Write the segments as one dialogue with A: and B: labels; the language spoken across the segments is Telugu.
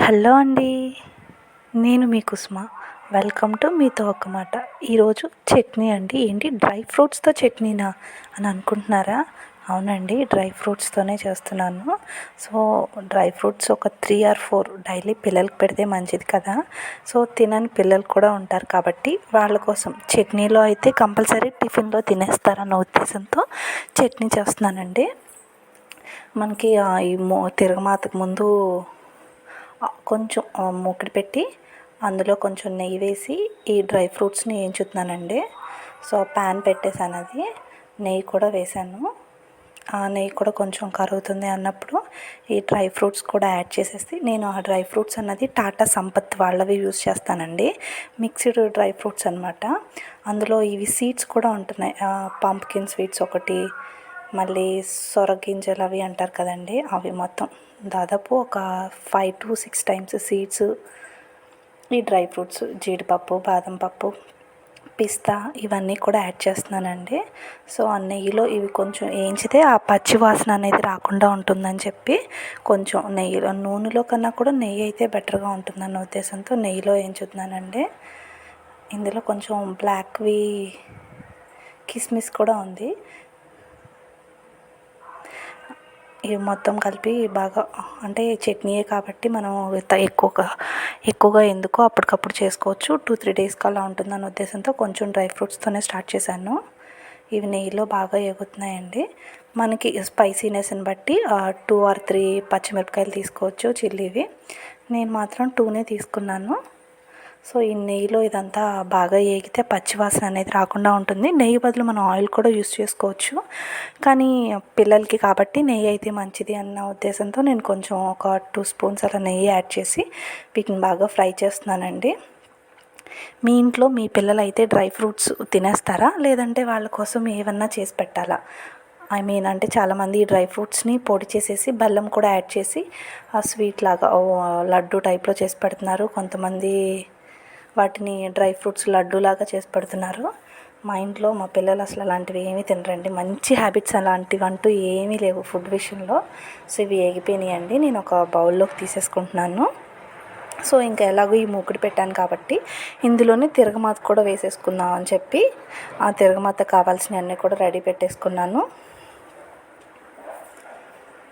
A: హలో అండి నేను మీ కుసుమ. వెల్కమ్ టు మీతో ఒక మాట. ఈరోజు చట్నీ అండి ఏంటి డ్రై ఫ్రూట్స్తో చట్నీనా అని అనుకుంటున్నారా? అవునండి డ్రై ఫ్రూట్స్తోనే చేస్తున్నాను. సో డ్రై ఫ్రూట్స్ ఒక త్రీ ఆర్ ఫోర్ డైలీ పిల్లలకి పెడితే మంచిది కదా. సో తినని పిల్లలు కూడా ఉంటారు కాబట్టి వాళ్ళ కోసం చట్నీలో అయితే కంపల్సరీ టిఫిన్లో తినేస్తారన్న ఉద్దేశంతో చట్నీ చేస్తున్నానండి. మనకి ఈ మో తిరగమాతకు ముందు కొంచెం మూకుడు పెట్టి అందులో కొంచెం నెయ్యి వేసి ఈ డ్రై ఫ్రూట్స్ని వేయించుతున్నానండి సో ప్యాన్ పెట్టేసాను అది. నెయ్యి కూడా వేసాను ఆ నెయ్యి కూడా కొంచెం కరుగుతుంది అన్నప్పుడు ఈ డ్రై ఫ్రూట్స్ కూడా యాడ్ చేసేసి నేను ఆ డ్రై ఫ్రూట్స్ అన్నది టాటా సంపత్ వాళ్ళవి యూజ్ చేస్తానండి. మిక్స్డ్ డ్రై ఫ్రూట్స్ అనమాట అందులో ఇవి సీడ్స్ కూడా ఉంటున్నాయి. పంప్కిన్ స్వీట్స్ ఒకటి మళ్ళీ సొర గింజలు అవి అంటారు కదండి అవి మొత్తం దాదాపు ఒక five to six times seeds ఈ డ్రై ఫ్రూట్స్ జీడిపప్పు బాదం పప్పు పిస్తా ఇవన్నీ కూడా యాడ్ చేస్తున్నానండి. సో ఆ నెయ్యిలో ఇవి కొంచెం వేయించితే ఆ పచ్చి వాసన అనేది రాకుండా ఉంటుందని చెప్పి కొంచెం నెయ్యిలో నూనెలో కన్నా కూడా నెయ్యి అయితే బెటర్గా ఉంటుందన్న ఉద్దేశంతో నెయ్యిలో వేయించుతున్నానండి ఇందులో కొంచెం బ్లాక్వి కిస్మిస్ కూడా ఉంది. ఇవి మొత్తం కలిపి బాగా అంటే చట్నీయే కాబట్టి మనం ఎక్కువగా ఎక్కువగా ఎందుకో అప్పటికప్పుడు చేసుకోవచ్చు. టూ త్రీ డేస్కి అలా ఉంటుందన్న ఉద్దేశంతో కొంచెం డ్రై ఫ్రూట్స్తోనే స్టార్ట్ చేశాను. ఇవి నెయ్యిలో బాగా ఎగుతున్నాయండి. మనకి స్పైసీనెస్ని బట్టి టూ ఆర్ త్రీ పచ్చిమిరపకాయలు తీసుకోవచ్చు చిల్లీవి. నేను మాత్రం టూనే తీసుకున్నాను. సో ఈ నెయ్యిలో ఇదంతా బాగా ఏగితే పచ్చివాసన అనేది రాకుండా ఉంటుంది. నెయ్యి బదులు మనం ఆయిల్ కూడా యూస్ చేసుకోవచ్చు. కానీ పిల్లలకి కాబట్టి నెయ్యి అయితే మంచిది అన్న ఉద్దేశంతో నేను కొంచెం ఒక టూ స్పూన్స్ అలా నెయ్యి యాడ్ చేసి వీటిని బాగా ఫ్రై చేస్తున్నానండి. మీ ఇంట్లో మీ పిల్లలు అయితే డ్రై ఫ్రూట్స్ తినేస్తారా? లేదంటే వాళ్ళ కోసం ఏమన్నా చేసి పెట్టాలా? ఐ మీన్ అంటే చాలామంది ఈ డ్రై ఫ్రూట్స్ని పొడి చేసేసి బెల్లం కూడా యాడ్ చేసి ఆ స్వీట్ లాగా లడ్డు టైప్లో చేసి పెడుతున్నారు. కొంతమంది వాటిని డ్రై ఫ్రూట్స్ లడ్డూలాగా చేసి పెడుతున్నారు. మా ఇంట్లో మా పిల్లలు అసలు అలాంటివి ఏమీ తినరండి. మంచి హ్యాబిట్స్ అలాంటివి అంటూ ఏమీ లేవు ఫుడ్ విషయంలో. సో ఇవి ఏగిపోయినాయండి. నేను ఒక బౌల్లోకి తీసేసుకుంటున్నాను. సో ఇంకా ఎలాగో ఈ మూకుడు పెట్టాను కాబట్టి ఇందులోనే తిరగమాత కూడా వేసేసుకుందాం అని చెప్పి ఆ తిరగమాత కావాల్సినవన్నీ కూడా రెడీ పెట్టేసుకున్నాను.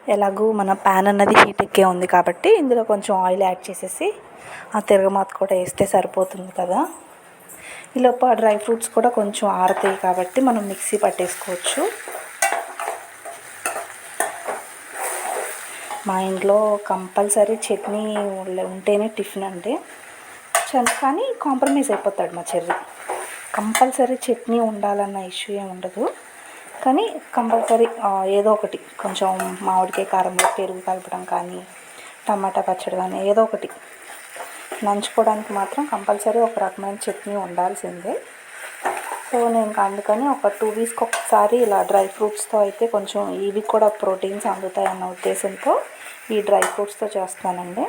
A: ఎలాగూ మన ప్యాన్ అన్నది హీట్ ఎక్కే ఉంది కాబట్టి ఇందులో కొంచెం ఆయిల్ యాడ్ చేసేసి ఆ తిరగమాత కూడా వేస్తే సరిపోతుంది కదా. ఈలోపు ఆ డ్రై ఫ్రూట్స్ కూడా కొంచెం ఆరుతాయి కాబట్టి మనం మిక్సీ పట్టేసుకోవచ్చు. మా ఇంట్లో కంపల్సరీ చట్నీ ఉంటేనే టిఫిన్ అండి. కానీ కాంప్రమైజ్ అయిపోతాడు మా చెర్రీ. కంపల్సరీ చట్నీ ఉండాలన్న ఇష్యూ ఏమి ఉండదు. కానీ కంపల్సరీ ఏదో ఒకటి. కొంచెం మామిడికాయ కారంలో పెరుగు కలపడం కానీ టమాటా పచ్చడి కానీ ఏదో ఒకటి. నంచుకోవడానికి మాత్రం కంపల్సరీ ఒక రకమైన చట్నీ ఉండాల్సిందే. సో నేను అందుకని ఒక టూ వీక్స్కి ఒకసారి ఇలా డ్రై ఫ్రూట్స్తో అయితే కొంచెం ఇవి కూడా ప్రోటీన్స్ అందుతాయి అన్న ఉద్దేశంతో ఈ డ్రై ఫ్రూట్స్తో చేస్తానండి.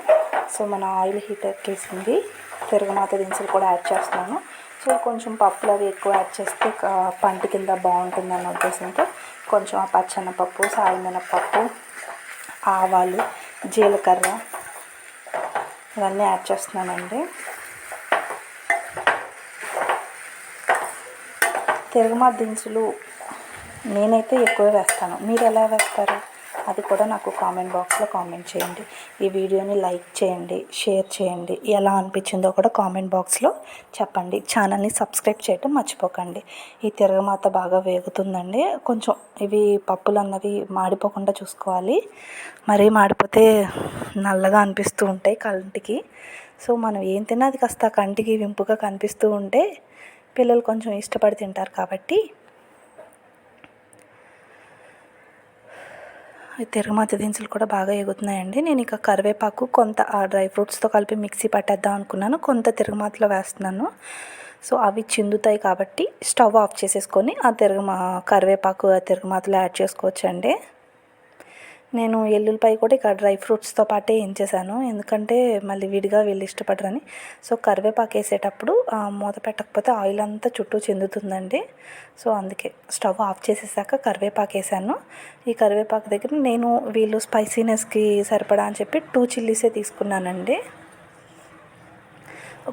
A: సో మన ఆయిల్ హీట్ ఎక్కేసింది తిరగమాత దినుసులు కూడా యాడ్ చేస్తున్నాను. సో కొంచెం పప్పులు అవి ఎక్కువ యాడ్ చేస్తే పంట కింద బాగుంటుంది అన్న ఉద్దేశంతో కొంచెం ఆ పచ్చనపప్పు సాయమినపప్పు ఆవాలు జీలకర్ర ఇవన్నీ యాడ్ చేస్తున్నానండి. తిరగమా దినుసులు నేనైతే ఎక్కువ వేస్తాను. మీరు ఎలా వేస్తారు? అది కూడా నాకు కామెంట్ బాక్స్లో కామెంట్ చేయండి. ఈ వీడియోని లైక్ చేయండి షేర్ చేయండి. ఎలా అనిపించిందో కూడా కామెంట్ బాక్స్లో చెప్పండి. ఛానల్ని సబ్స్క్రైబ్ చేయటం మర్చిపోకండి. ఈ తిరగమాత బాగా వేగుతుందండి. కొంచెం ఇవి పప్పులు అన్నవి మాడిపోకుండా చూసుకోవాలి. మరీ మాడిపోతే నల్లగా అనిపిస్తూ ఉంటాయి కంటికి. సో మనం ఏం తిన్నా అది కాస్త కంటికి వింపుగా కనిపిస్తూ ఉంటే పిల్లలు కొంచెం ఇష్టపడి తింటారు కాబట్టి తిరుమతి దినుసులు కూడా బాగా ఎగుతున్నాయండి. నేను ఇక కరివేపాకు కొంత ఆ డ్రై ఫ్రూట్స్తో కలిపి మిక్సీ పట్టేద్దాం అనుకున్నాను. కొంత తిరగమాతలో వేస్తున్నాను. సో అవి చిందుతాయి కాబట్టి స్టవ్ ఆఫ్ చేసేసుకొని ఆ తిరుగు కరివేపాకు ఆ తిరగమాతలో యాడ్ చేసుకోవచ్చండి. నేను ఎల్లుల్లిపాయ కూడా ఇక డ్రై ఫ్రూట్స్తో పాటే వేయించేసాను ఎందుకంటే మళ్ళీ విడిగా వీళ్ళు ఇష్టపడరని. సో కరివేపాకు వేసేటప్పుడు మూత పెట్టకపోతే ఆయిల్ అంతా చుట్టూ చెందుతుందండి. సో అందుకే స్టవ్ ఆఫ్ చేసేసాక కరివేపాకు వేసాను. ఈ కరివేపాకు దగ్గర నేను వీళ్ళు స్పైసీనెస్కి సరిపడా అని చెప్పి టూ చిల్లీసే తీసుకున్నానండి.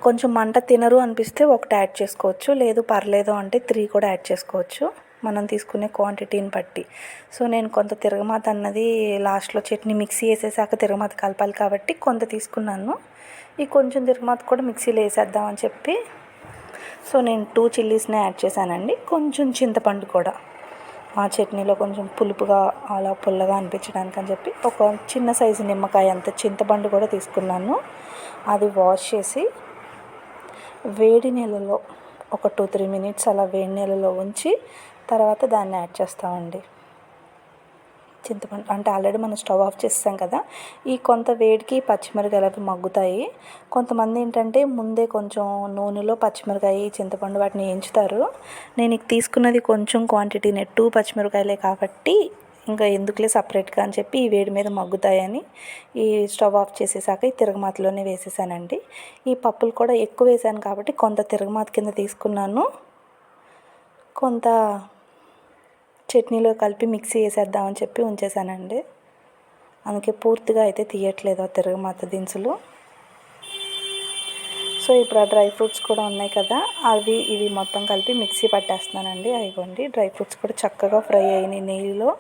A: కొంచెం మంట తినరు అనిపిస్తే ఒకటి యాడ్ చేసుకోవచ్చు. లేదు పర్లేదు అంటే త్రీ కూడా యాడ్ చేసుకోవచ్చు. మనం తీసుకునే క్వాంటిటీని బట్టి. సో నేను కొంత తిరగమాత అన్నది లాస్ట్లో చట్నీ మిక్సీ వేసేసాక తిరగమాత కలపాలి కాబట్టి కొంత తీసుకున్నాను. ఈ కొంచెం తిరగమాత కూడా మిక్సీలో వేసేద్దామని చెప్పి. సో నేను టూ చిల్లీస్ని యాడ్ చేశానండి. కొంచెం చింతపండు కూడా. ఆ చట్నీలో కొంచెం పులుపుగా అలా పుల్లగా అనిపించడానికి అని చెప్పి ఒక చిన్న సైజు నిమ్మకాయ అంత చింతపండు కూడా తీసుకున్నాను. అది వాష్ చేసి వేడి నీళ్ళలో ఒక టూ త్రీ మినిట్స్ అలా వేడి నీళ్ళలో ఉంచి తర్వాత దాన్ని యాడ్ చేస్తామండి. చింతపండు అంటే ఆల్రెడీ మనం స్టవ్ ఆఫ్ చేస్తాం కదా ఈ కొంత వేడికి పచ్చిమిరకాయలు అవి మగ్గుతాయి. కొంతమంది ఏంటంటే ముందే కొంచెం నూనెలో పచ్చిమిరకాయ చింతపండు వాటిని ఎంచుతారు నేను ఇక తీసుకున్నది కొంచెం క్వాంటిటీనే టూ పచ్చిమిరకాయలే కాబట్టి ఇంకా ఎందుకులే సపరేట్గా అని చెప్పి ఈ వేడి మీద మగ్గుతాయని ఈ స్టవ్ ఆఫ్ చేసేసాక ఈ తిరగమాతలోనే వేసేసానండి. ఈ పప్పులు కూడా ఎక్కువ వేసాను కాబట్టి కొంత తిరగమాత కింద తీసుకున్నాను. కొంత చట్నీలో కలిపి మిక్సీ వేసేద్దామని చెప్పి ఉంచేసానండి అందుకే పూర్తిగా అయితే తీయట్లేదు ఆ తిరగమాత దినుసులు. సో ఇప్పుడు ఆ డ్రై ఫ్రూట్స్ కూడా ఉన్నాయి కదా అవి ఇవి మొత్తం కలిపి మిక్సీ పట్టేస్తున్నానండి. అయిగోండి డ్రై ఫ్రూట్స్ కూడా చక్కగా ఫ్రై అయినాయి నెయ్యిలో